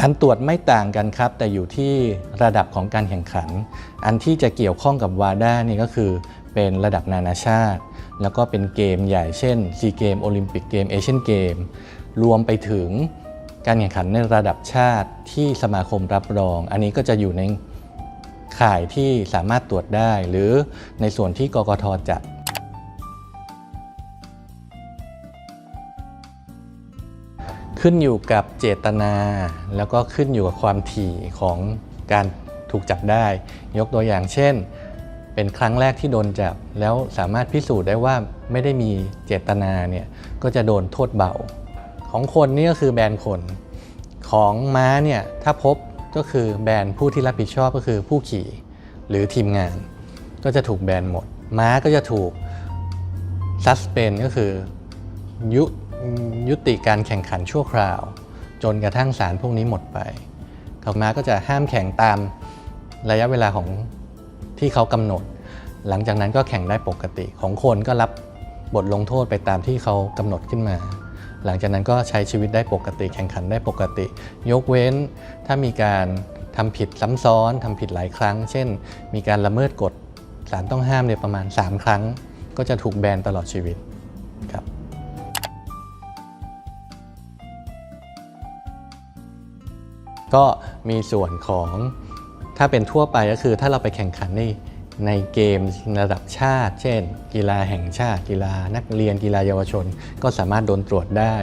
การตรวจไม่ต่างกันครับ แต่อยู่ที่ระดับของการแข่งขัน อันที่จะเกี่ยวข้องกับวาด้านี่ก็คือเป็นระดับนานาชาติ แล้วก็เป็นเกมใหญ่เช่นซีเกมโอลิมปิกเกมเอเชียนเกมรวมไปถึงการแข่งขันในระดับชาติที่สมาคมรับรอง อันนี้ก็จะอยู่ในข่ายที่สามารถตรวจได้ หรือในส่วนที่กกทจัด ขึ้นอยู่กับเจตนา แล้วก็ขึ้นอยู่กับความถี่ของการถูกจับได้ ยกตัวอย่างเช่น เป็นครั้งแรกที่โดนจับ แล้วสามารถพิสูจน์ได้ว่าไม่ได้มีเจตนาเนี่ยก็จะโดนโทษเบา ของคนนี่ก็คือแบนคน ของม้าเนี่ยถ้าพบก็คือแบนผู้ที่รับผิดชอบก็คือผู้ขี่หรือทีมงาน ก็จะถูกแบนหมด ม้าก็จะถูกซัสเปนก็คือยุ ยุติการแข่งขันชั่วคราว จนกระทั่งสารพวกนี้หมดไปเขามาก็จะห้ามแข่งตามระยะเวลาของที่เขากำหนด หลังจากนั้นก็แข่งได้ปกติของคนก็รับบทลงโทษไปตามที่เขากำหนดขึ้นมา หลังจากนั้นก็ใช้ชีวิตได้ปกติ แข่งขันได้ปกติ ยกเว้นถ้ามีการทำผิดซ้ำซ้อนทำผิดหลายครั้ง เช่น มีการละเมิดกฎสารต้องห้ามเนี่ยประมาณ 3 ครั้ง ก็จะถูกแบนตลอดชีวิตครับ ก็มีส่วนของถ้าเป็นทั่วไปก็คือถ้าเราไปแข่งขันในในเกมระดับชาติ เช่น กีฬาแห่งชาติ กีฬานักเรียนกีฬาเยาวชน ก็สามารถโดนตรวจได้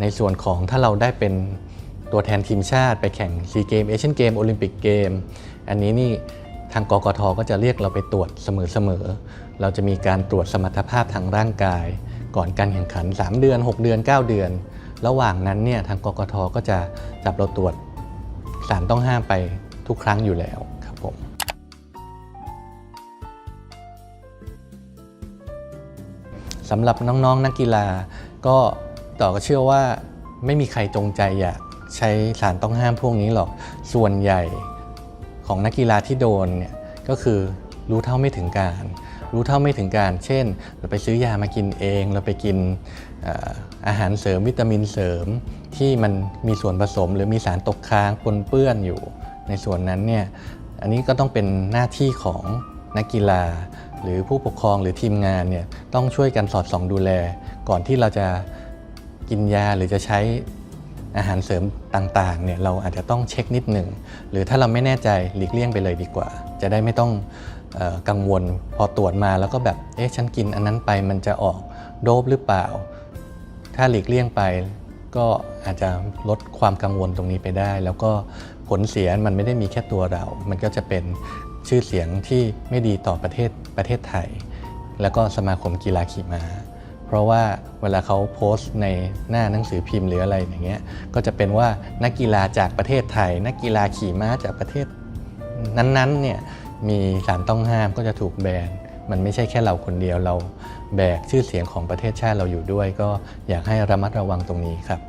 ในส่วนของถ้าเราได้เป็นตัวแทนทีมชาติ ไปแข่งซีเกมเอเชียนเกมโอลิมปิกเกมอันนี้นี่ทางกกทก็จะเรียกเราไปตรวจเสมอๆเราจะมีการตรวจสมรรถภาพทางร่างกาย ก่อนการแข่งขัน 3 เดือน 6 เดือน 9 เดือน ระหว่างนั้นเนี่ยทางกกทก็จะจับเราตรวจ สารต้องห้ามไปทุกครั้งอยู่แล้วครับผมสำหรับน้องๆนนักกีฬา ก็ต่อก็เชื่อว่าไม่มีใครจงใจอยากใช้สารต้องห้ามพวกนี้หรอก ส่วนใหญ่ของนักกีฬาที่โดนเนี่ยก็คือรู้เท่าไม่ถึงการ รู้เท่าไม่ถึงการ เช่น เราไปซื้อยามากินเอง เราไปกินอาหารเสริมวิตามินเสริม ที่มันมีส่วนผสม หรือมีสารตกค้างปนเปื้อนอยู่ ในส่วนนั้นเนี่ยอันนี้ก็ต้องเป็นหน้าที่ของนักกีฬา หรือผู้ปกครองหรือทีมงานเนี่ยต้องช่วยกันสอดส่องดูแล ก่อนที่เราจะกินยาหรือจะใช้อาหารเสริมต่างๆเนี่ยเราอาจจะต้องเช็คนิดหนึ่ง หรือถ้าเราไม่แน่ใจหลีกเลี่ยงไปเลยดีกว่า จะได้ไม่ต้อง กังวลพอตรวจมาแล้วก็แบบเอ๊ะฉันกินอันนั้นไปมันจะออกโดบหรือเปล่า ถ้าหลีกเลี่ยงไปก็อาจจะลดความกังวลตรงนี้ไปได้ แล้วก็ผลเสียมันไม่ได้มีแค่ตัวเรา มันก็จะเป็นชื่อเสียงที่ไม่ดีต่อประเทศประเทศไทย แล้วก็สมาคมกีฬาขี่ม้าเพราะว่าเวลาเขาโพสต์ในหน้าหนังสือพิมพ์หรืออะไรอย่างเงี้ยก็จะเป็นว่านักกีฬาจากประเทศไทย นักกีฬาขี่ม้าจากประเทศนั้นๆเนี่ย มีสารต้องห้ามก็จะถูกแบนมันไม่ใช่แค่เราคนเดียวเราแบกชื่อเสียงของประเทศชาติเราอยู่ด้วย ก็อยากให้ระมัดระวังตรงนี้ครับ